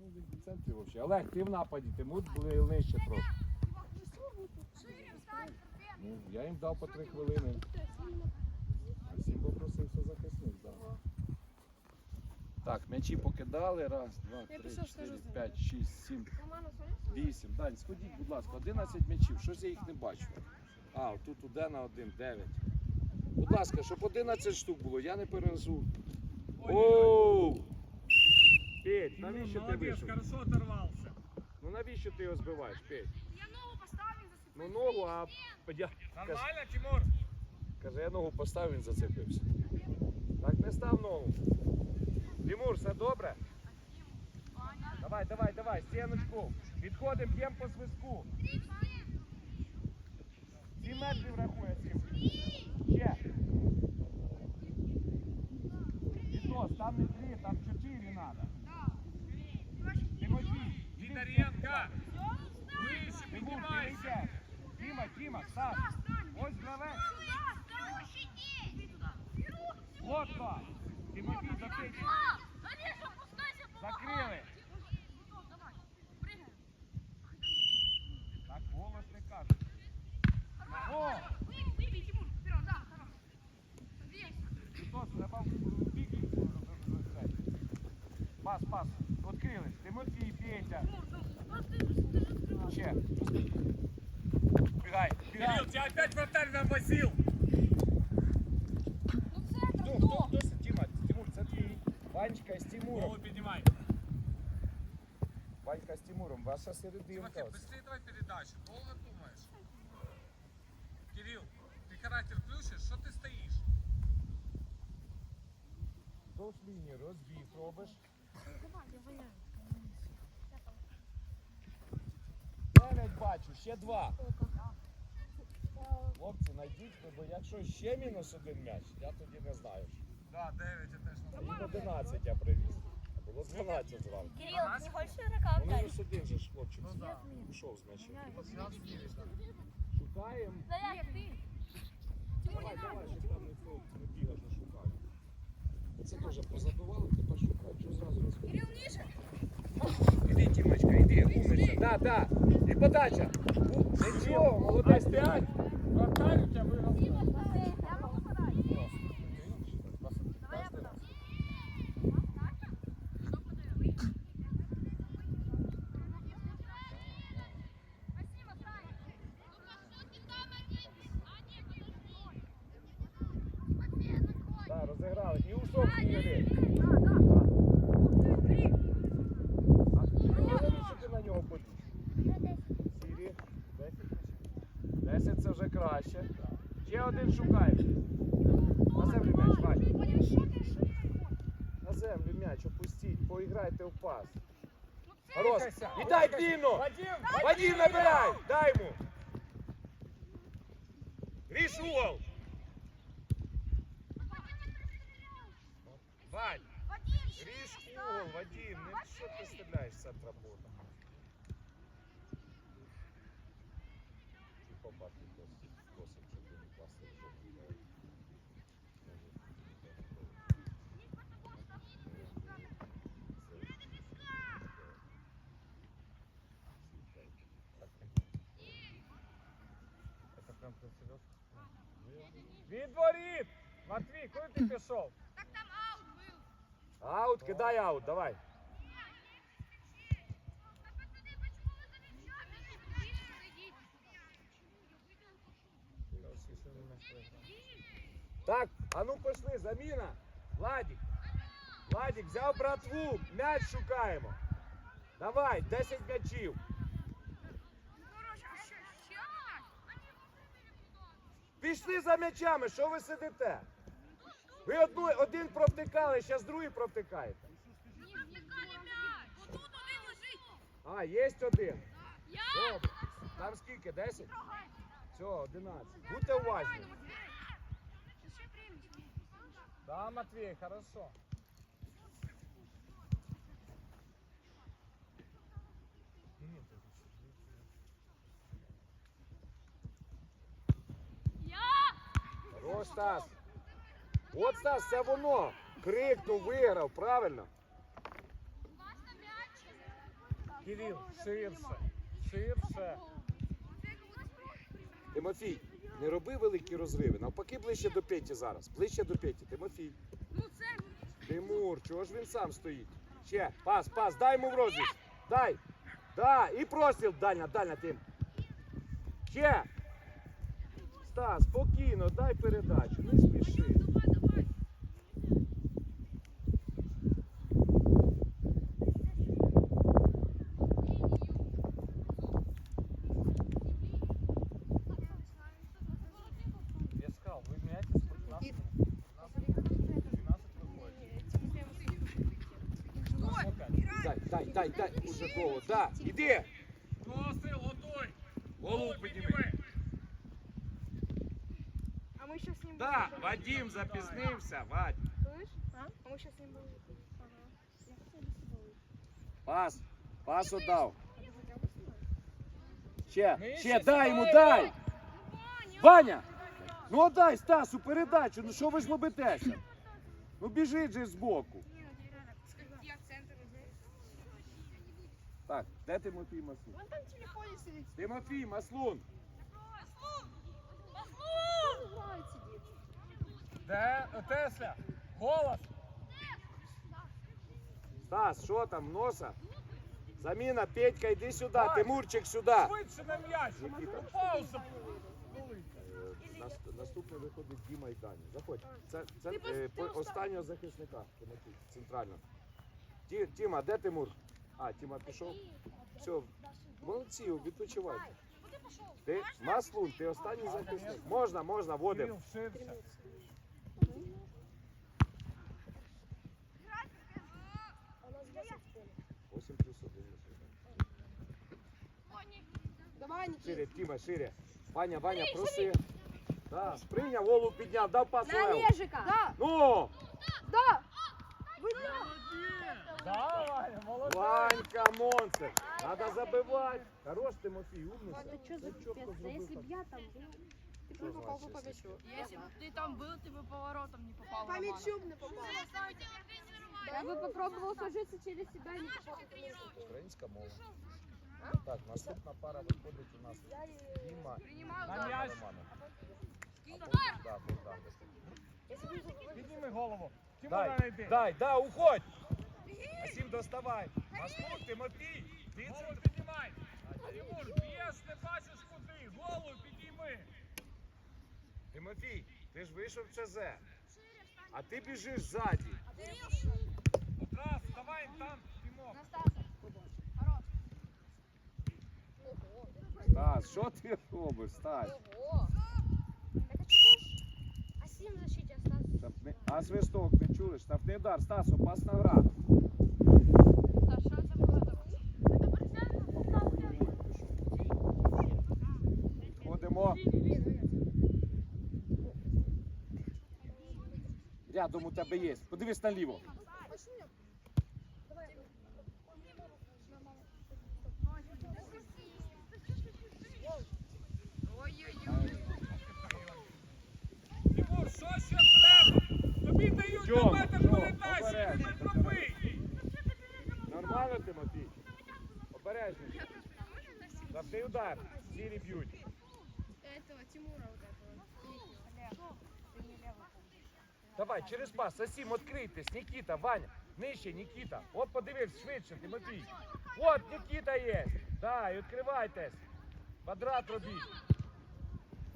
Ну, він в центрі взагалі. Олег, ти в нападі, ти мут були нижче трохи. Ну, я їм дав по три хвилини. Всім попросився захисник, так. Так, м'ячі покидали. Раз, два, три, чотири, п'ять, шість, сім, вісім. Дань, сходіть, будь ласка, 11 м'ячів. Щось я їх не бачу. А, тут у Дена один, 9. Будь ласка, щоб 11 штук було, я не перенесу. Оу! Петь, навіщо ти вийшов? хорошо оторвался. Ну навіщо ти його збиваєш, Петь? Я ногу поставив Ну ногу, а я, Нормально, Тимур? каже, я ногу поставив, він зацепився. Так не став ногу. Тимур, все добре? Давай, давай, давай, стіночку. Відходимо, б'ємо по свистку. Сім метрів рахує сім. Ще. Вітос, там не три, там чотири треба. Тимофій, іди Титаренко, в выше Тимур, ти поднимайся. йдеш. Тіма, Тіма, Саш. Ось гравець. Лодка. Тимофій, закрий. Закрили. Так голос не каже. О! Вітос, треба в бік їх розгрузити. Пас, пас. Відкрились. Тимофій, Петя. Кирилл, тебя опять вратарь навозил. Хто, хто, хто це? Тіма, Тимур, це твій. Ванечка з Тимуром. Голову поднимай. Ванька з Тимуром, ваша серединка. Тимофей, быстрее давай передачу. Долго думаешь. Кирилл, ты характер включишь? Что ты стоишь? Вздовж лінії розбіг робиш. Дев'ять бачу, ще два. Хлопці, найдіть, бо якщо ще мінус один м'яч, я тоді не знаю. Да, 9 это ж А їх 11 я привіз. А було 12 зранку. Кирилл, ти не хочеш ігрока Вони вдарити? ж один же ж хлопчик Ну да. пішов з 9, да. Шукаємо. Да як ти? Давай, давай, щоб там ніхто не бігав, не шукав. Оце теж позабивали, тепер шукають. Що зразу розповідати? Кирилл, ніже. Іди, Тімочка, іди, умниця. Да, да. І подача. У, Нічого, молодець, п'ять. Вратарь у тебя выиграл. Я можу подати. Да, розіграли. І ушов з ігри. А навіщо ти на нього подів? Сірі. 10 10 це вже краще. Ще один шукає. На землю м'яч, Вань. На землю м'яч, опустіть, поіграйте в пас. Хорош. І дай длинну. Вадим, Вадим, набирай. Дай йому. Ріж угол. Вань. Ріж угол, Вадим. Ну що ти стріляєш з центра поля? Чи побачив Відворіт! Матвій, куди ти пішов? Аут, кидай аут, давай. Так, а ну пішли, заміна. Владик. Владик, взяв братву, м'яч шукаємо. Давай, 10 м'ячів. Пішли за м'ячами, що ви сидите? Ви одну, один провтикали, зараз другий провтикаєте. А, є один. Добре. Там скільки? 10? Все, 11. Будьте уважні. Да, Матвей, хорошо. Хорош, Стас. От Стас, це воно. Крикнув, виграв, правильно? Кирил, ширше. Ширше. Тимофій, не роби великі розриви. Навпаки, ближче до Петі зараз. Ближче до Петі. Тимофій. Тимур, чого ж він сам стоїть? Ще, пас, пас, дай йому в розріз. Дай. Да, і простріл, дальня, дальня, Тим. Ще. Стас, спокійно, дай передачу, не спіши. Я сказал, вы меняетесь по 15 Дай, дай, дай, дай. Уже голову. Да, іди. Вадим запізнився, Вадь. А? А мы сейчас с. Пас, пас отдав. Ще, ще, дай йому, дай. Ваня! Ну отдай Стасу передачу, ну що ви ж лобитеся? Ну біжить же збоку. Центр Так, де Тимофій Маслун? Вон там. Тимофій Маслун. Де Тесля? Голос! Стас, що там, носа? Заміна, Петька, йди сюди! Тимурчик сюди. Швидше на м'яч! Нікіта. Пауза! Е, нас- Наступний виходить Діма і Даня. Заходь. Це, це е, по- останнього захисника Тимофій, центрально. Ті, Тіма, де Тимур? А, Тіма пішов. Все, молодці, відпочивайте. Ти Маслун, ти останній захисник. Можна, можна, водимо. Кирил, ширше. 8 плюс 1. Давай, Шире, Тіма, шире. Ваня, Ваня, проси. Да, сприйняв, голову підняв, дав пас На Леву. Олежика. Да, Ну, да. Да, Ваня, молодець! Ванька, монстр. Надо забивати. Хорош, Тимофій, умниця. Это что за Ти чітко пипец? Да зробив если б я там был, ты Что бы попал бы значит, по если мячу. Если бы ты там был, ты бы поворотом не попал. По мячу бы не попал. Я бы попробовал сложиться через себя, не попал бы по мячу. Українська мова. Так, наступна пара виходить у нас Діма Принимал На удар. м'яч! Романов. А потім, да, Богдан виходить. Підніми голову! Дай, Тимура йди! дай, да, уходь! Асім, доставай. Маслун, Тимофій, ти Голову це... піднімай! Тимур, б'єш, не бачиш куди! Голову підійми! Тимофій, ти ж вийшов в ЧЗ. А ти біжиш ззаді. Раз, давай там, Тимок! Стас, що ти робиш, Стас? А с ним в. Штрафний- А свисток не чули? Штрафний удар, Стас, опасна гра. Ходимо. Рядом у тебе є. Подивись наліво. Тимур, що ще треба? Тобі дають на метр передачі, Обережно, ти! Нормально, Тимофій? Обережніше. Штрафний удар. Сірі б'ють. Этого Тимура вот этого. Давай, через пас, Сосім, відкрийтесь. Нікіта, Ваня, нижче, Нікіта. От подивись, швидше, Тимофій. От Нікіта є. Да, і відкривайтесь. Квадрат робіть.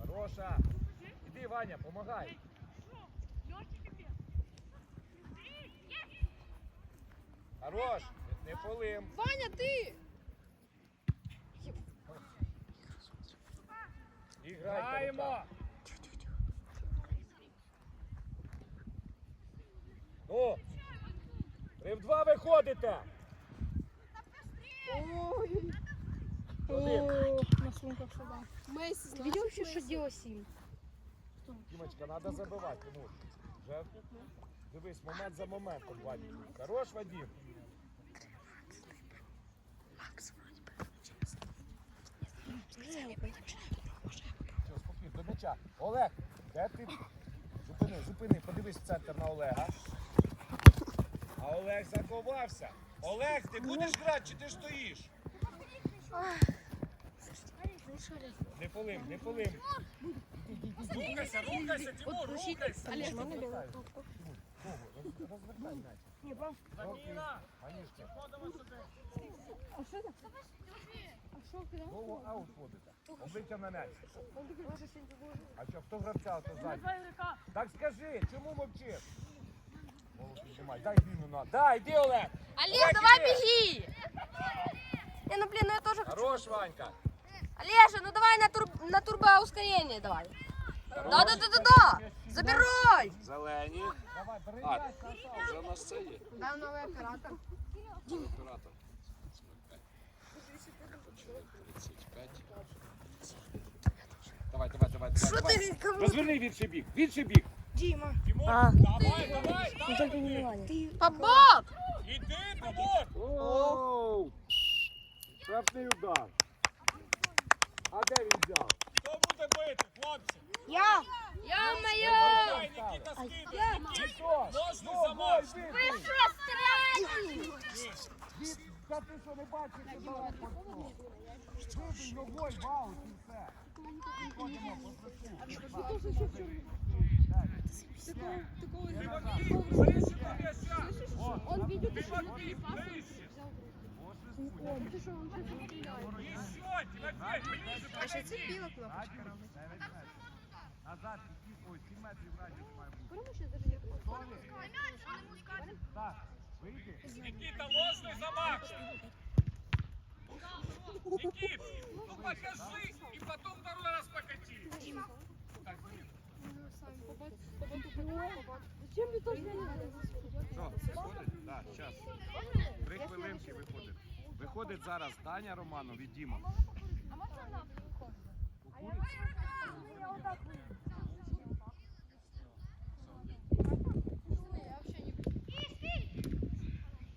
Хороша. Іди, Ваня, помагай. Хорош, не полим. Ваня, ты! Іграйте. Граємо! Ну, три в два виходите. Ой. Один. на сумках сюда. Месси, ты видел вообще, что Сим? Дімочка, треба забивати, Тимур. Вже дивись, момент за моментом, Вадим. Хорош, Вадим. Все, спокійно, до м'яча. Олег, де ти? Зупини, зупини, подивись в центр на Олега. А Олег заховався. Олег, ти будеш грати чи ти стоїш? Не полим, не полим. Рухайся, рухайся, Тимур, рухайся. Розвертай м'яч. Заміна. Сюди. А що аут ходите. Обличчя на м'яч. А що, хто гравця, то ззаді? Так скажи, чому мовчиш? Голову піднімай, дай Діну на. Дай, іди, Олег! Олег, давай беги! Не, ну блин, ну я тоже хочу. Хорош, Ванька. Олежа, ну давай на, тур... на турбоускорение давай. Да, да, да, да, да. Забирай! Зелені. Давай, бери А, м'яч, Саша. Вже у нас це є. Да, новий оператор. Оператор. 35. Давай, давай, давай, давай. Что давай. ты, кому? Розверни в інший бік, в інший бік. Тимур, А. давай, давай. Ну только не Милане. Побок! Іди, Тимур. Оу! Штрафний удар. А де він взяв? Хто буде бити, хлопці? Я! Ё-моё! Давай, Нікіта, скидуй. Ніхто! Ложний Ну, замах. бой, бий, бий. Від- Та ти що не бачиш, що зараз пошло? Вибий ногой в аут і все. Виходимо по свистку. Тимофій, ближче до м'яча. Он видит, что Тимофій, ближче. он, ты что, он сейчас стреляет. І що, Тимофій, ближче А ще подойди. це біла кнопочка робить. Назад, які- ой, 7 метрів радіус має бути. Кому ще даже не Так, вийди. Никита, ложный замах. Никит, ну покажи и потом второй раз покати. Так, блин. Зачем ты тоже не виходить? Так, зараз. Три хвилинки виходить. Виходить зараз Таня Романов і Діма.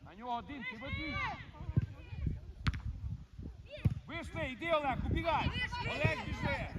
На нього один, ти веди. Вийшли, йди, Олег, убігай. Олег. Біжи.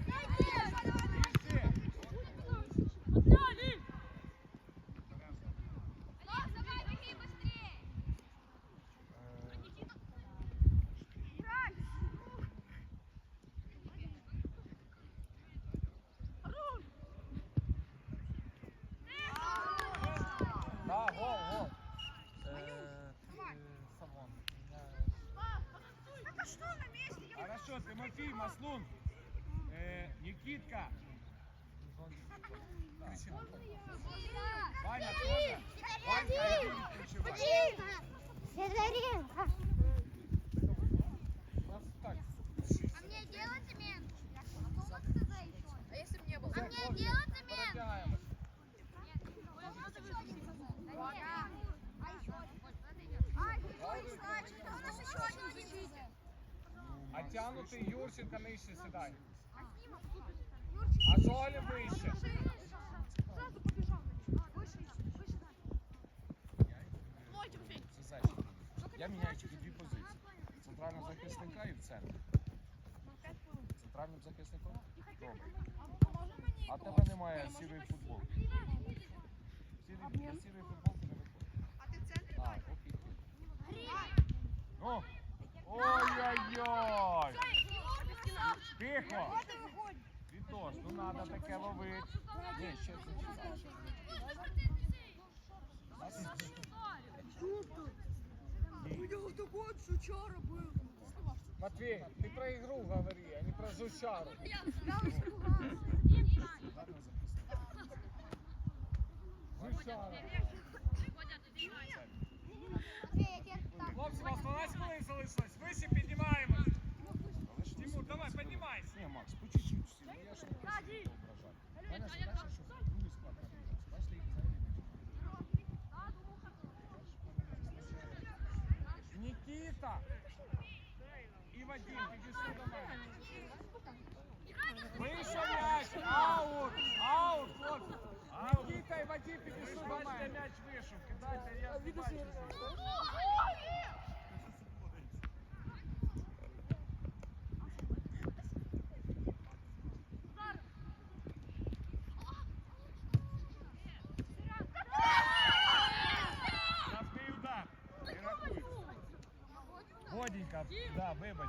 Юрченко нижче сідай. А Жолі вище. Це зайчик. Я міняю тільки дві позиції. Центрального захисника і в центрі. Центральним захисником? Добре. А тебе немає сірої футболки. Сірий, сірої футболки не виходить. А ты в центре? А, окей. Ну. Ой-ой-ой! Тихо! Вітос, ну надо таке ловити. Ні, ще зачекай. Матвей, ты про игру говори, а не про жучару. Жучара. Хлопці, у вас 12 хвилин залишилось. Вище піднімаємось. Тимур, давай, піднімайся. Ні, Макс, по чуть-чуть всі, ну я ж не хочу тебе ображати. Мене задача, щоб другий склад набіжався. Бачите, їх взагалі не Нікіта! І Вадим, підійшли до мене. Вийшов м'яч! Аут! Аут, хлопці! Нікіта і Вадим підійшли до мене. м'яч вийшов. Кидайте, я знімаю. Штрафний удар. Не рахується. Годінь. Ванька, да, вибач.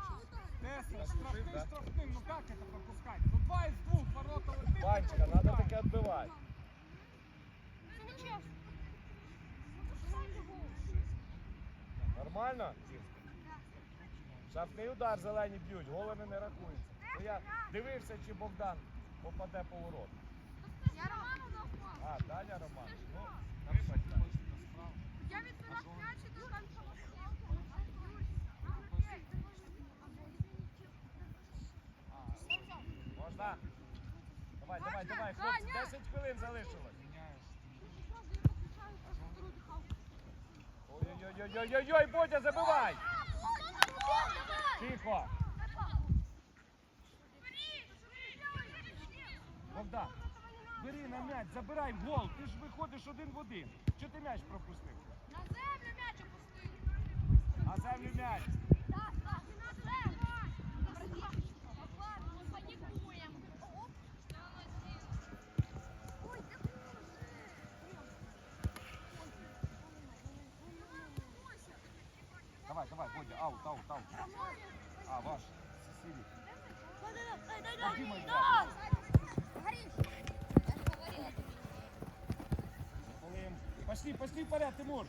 Тесла, Наступив, штрафным, да? штрафным. Ну как это пропускать? Ну два из двух ворота летит. Ванечка, надо таке відбивати. Нормально? Шафний удар зелені б'ють, голови не рахуються. Ну, я дивився, чи Богдан попаде по ворот. Я Роману дав пас. А, Даня Роман. Ну, вибач, Даня. Я відбивав м'яч і там Давай, давай, хлопці, 10 хвилин залишилось. Ой-ой-ой-ой-ой, Бодя, забивай! Тихо! Богдан, бери на м'яч, забирай гол, ти ж виходиш один в один. Чого ти м'яч пропустив? На землю м'яч опустив. На землю м'яч. Так, так, на землю. Панікуємо. Ой, ти Давай, давай, Бодя, аут, аут, аут. А, ваш, Сесилий. Дима, Полим. Пошли, пошли вперед, Тимур.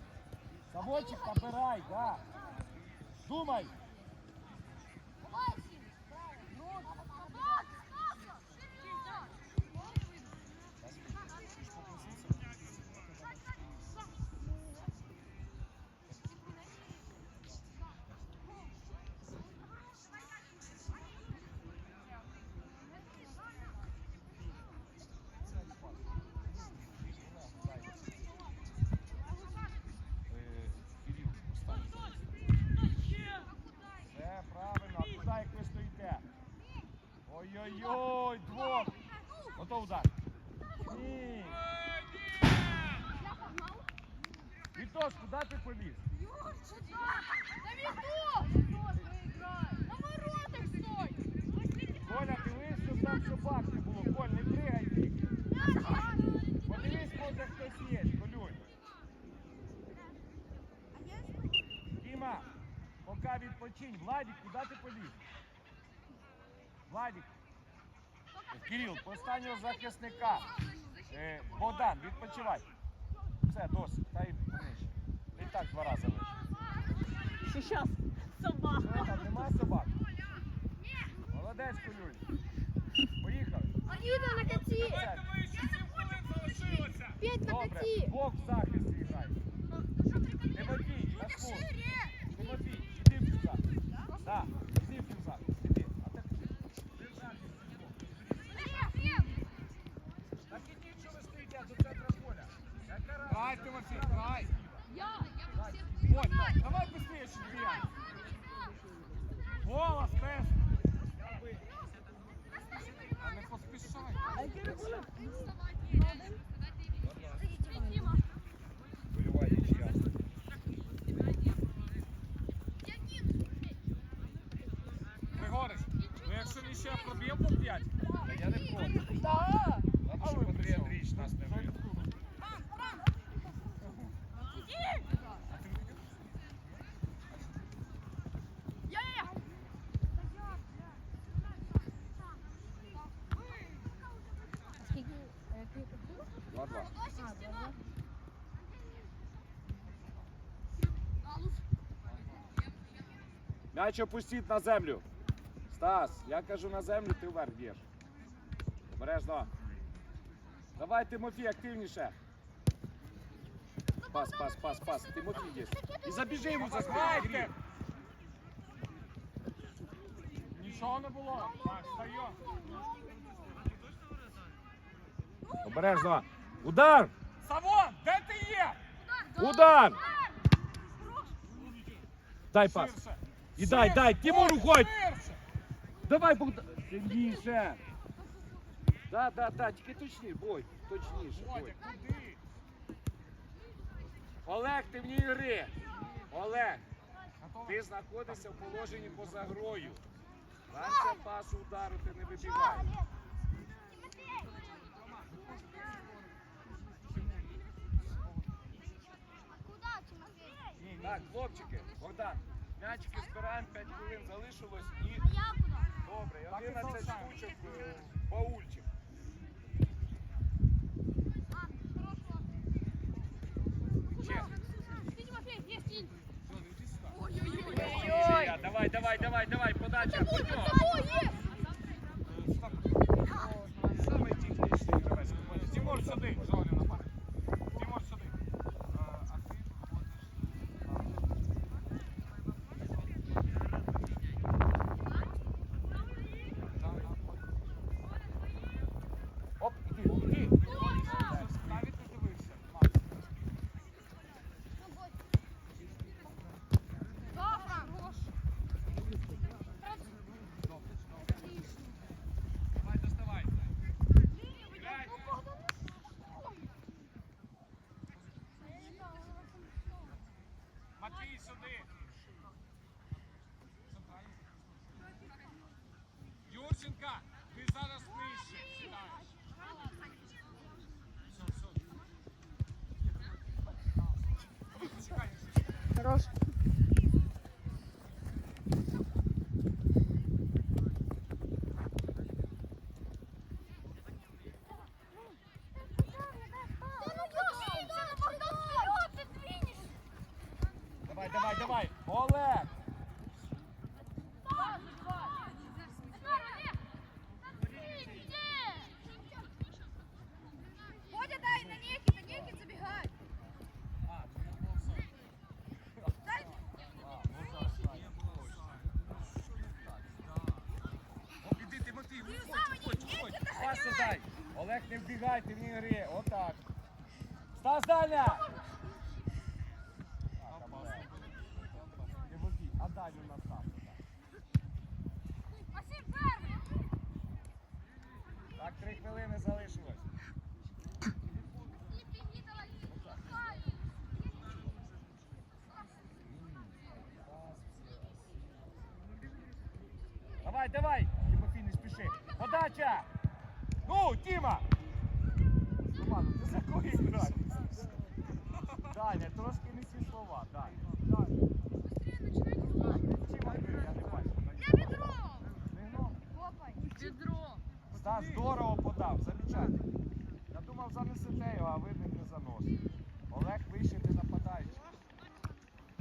Заводчик, побирай, да. Думай. Владик, куди ти поліз? Владик. Кирил, останнього захисника. Е, Богдан, відпочивай. Все, досить, та й нижче. І так два рази вийшло. Сейчас собака. Що там, нема собак? Молодець, Колюнь. Поїхали. Аїда на коті! Це, Давай еще 7 хвилин залишилося. П'ять на Добре, коті! двох в захисті на свого. Тимофій, іди в пюзак. Так, іди в пюзак. Іди. А так ти в захисті. Так ідіть, що ви стоїте до центра поля. Разниця? Грай, Тимофей, грай. Я, Давай, Вот, давай быстрее чемпион. Голос, тест. А не поспішай. М'яч опустіть на землю. Стас, я кажу на землю, ти вверх б'єш. Обережно. Давай, Тимофій, активніше. Пас, пас, пас, пас. Тимофій йдеш. І забіжи йому за спину. Грайте. Кирил. Нічого не було. Так, стає. Обережно. Удар! Савон, де ти є? Удар! Дай пас. І дай, дай, Тимур, уходь! Давай, Богдан. Сильніше. Да, да, да, тільки точніше, бой, точніше. Бой. Олег, ти в ній гри. Олег, ти знаходишся в положенні поза грою. Раніше пасу удару ти не вибігаєш. Так, хлопчики, Богдан, м'яч М'ячики збираємо, 5 хвилин залишилось і добре, і 11 штучок е, баульчик. Ой-ой-ой. Давай, давай, давай, давай, подача. Пойдем. Самий технічний гравець. Тимур сюди. Тимур сюди. Оп, іди, іди. Навіть не дивився. Давай, доставай. Грай. Матвій, сюди. Юрченка, ти зараз нижче сідаєш. Все, все. Чекай, Хорош. Давай, давай, давай. Олег. Водя, дай на некий, на некий забегай. О, іди, Тимофій, виходь, виходь, виходь. Пасу дай. Олег, не вбігай, ти в ній гри. Отак. Стас. Тимофій, а дальню на Стас. Так, три хвилини залишилось. Давай, давай! Тимофій, не спіши. Подача! Ну, Тіма! Роману, ти за кого граєш? Даня, трошки не ці слова, Даня. Даня. Я не бачу. Не гном? Стас здорово подав, замечательно. Я думав, занесете його, а ви не не заносите. Олег вище не нападаючий.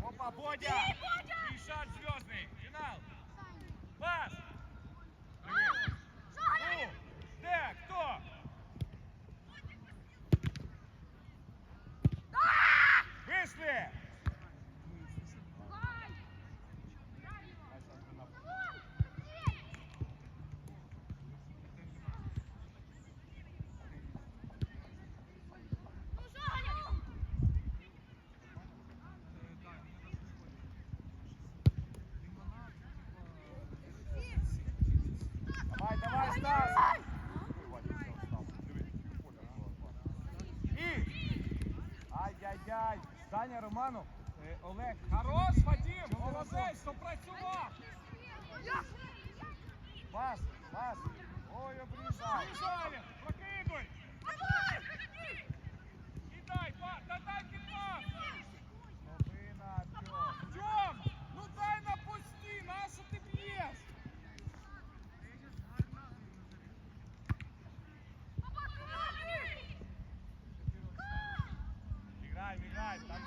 Опа, Бодя! І шар зв'язний. Фінал. Пас! Ну, де? Хто? Вийшли! Давай, давай, Стас! І! Ай-яй-яй! Даня Романов, е, Олег. Хорош, Вадим, молодець, що працював. Пас, пас. Ой, обрізай. Жаль, прокидуй. І дай, па- та дай кидав. Новина, Артем. Тьом, ну дай напусти, нащо ти б'єш? Играй, играй, там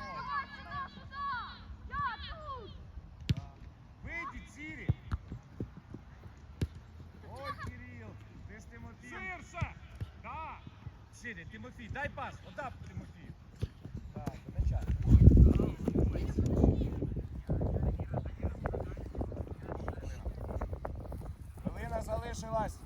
Выйди, Сири. Ой, Кирилл, ты с Тимофеем. Ширше. Да. Сири, Тимофей, дай пас. Вот так, Тимофей. Так, до. Хвилина залишилась.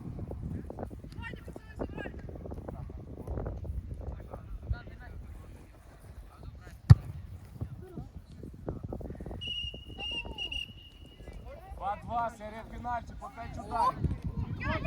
Серія пенальті, по п'ять.